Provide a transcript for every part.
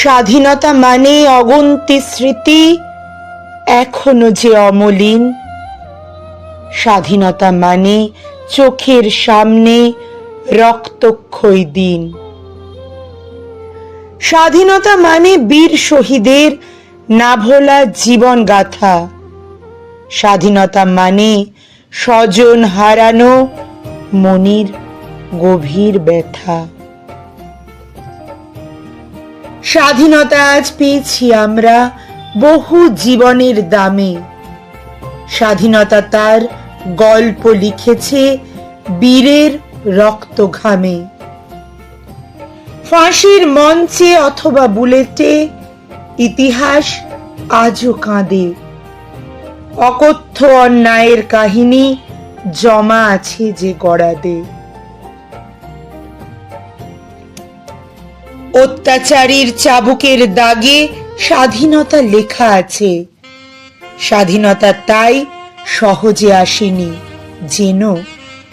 স্বাধীনতা মানে অগন্তি স্মৃতি, এখনও যে অমলিন। স্বাধীনতা মানে চোখের সামনে রক্তক্ষয় দিন। স্বাধীনতা মানে বীর শহীদের না ভোলা জীবন গাথা। স্বাধীনতা মানে স্বজন হারানো মনির গভীর ব্যথা। স্বাধীনতা আজ পেয়েছি আমরা বহু জীবনের দামে। স্বাধীনতা তার গল্প লিখেছে বীরের রক্ত ঘামে ফাঁসির মঞ্চে অথবা বুলেটে ইতিহাস আজও কাঁদে। অকথ্য অন্যায়ের কাহিনী জমা আছে যে গড়াদে অত্যাচারীর চাবুকের দাগে স্বাধীনতা লেখা আছে। স্বাধীনতা তাই সহজে আসেনি যেন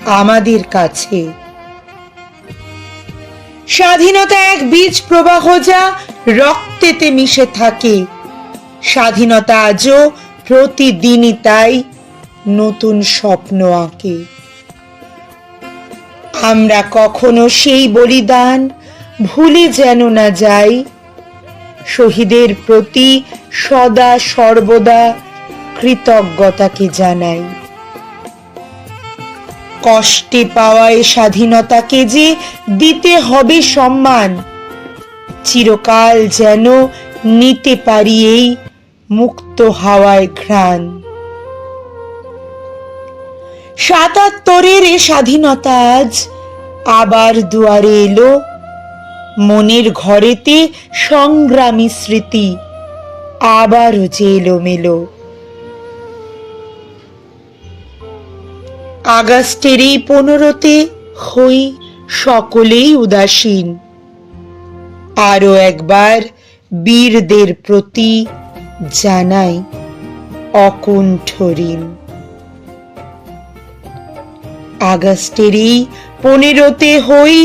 আমাদের কাছে। স্বাধীনতা এক বীজ প্রবাহ যা রক্তেতে মিশে থাকে। স্বাধীনতা আজও প্রতিদিনই তাই নতুন স্বপ্ন আঁকে। আমরা কখনো সেই বলিদান ভুলে যেন না যাই। শহীদের প্রতি সদা সর্বদা কৃতজ্ঞতাকে জানাই? কষ্টে পাওয়া এ স্বাধীনতাকে যে দিতে হবে সম্মান, চিরকাল যেন নিতে পারি এই মুক্ত হাওয়ায় ঘ্রাণ। সাতাত্তরের এ স্বাধীনতা আজ আবার দুয়ারে এলো। মনের ঘরেতে সংগ্রামী স্মৃতি আবারও যে এলোমেলো। আগস্টের এই পনেরোতে হই সকলেই উদাসীন। আরও একবার বীরদের প্রতি জানাই অকুণ্ঠ ঋণ আগস্টের এই পনেরোতে হই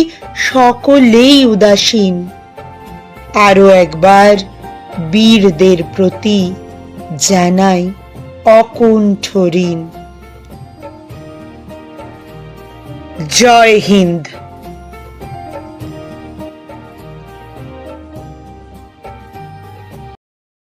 সকলেই উদাসীন। আরও একবার বীরদের প্রতি জানাই অকুণ্ঠ ঋণ জয় হিন্দ।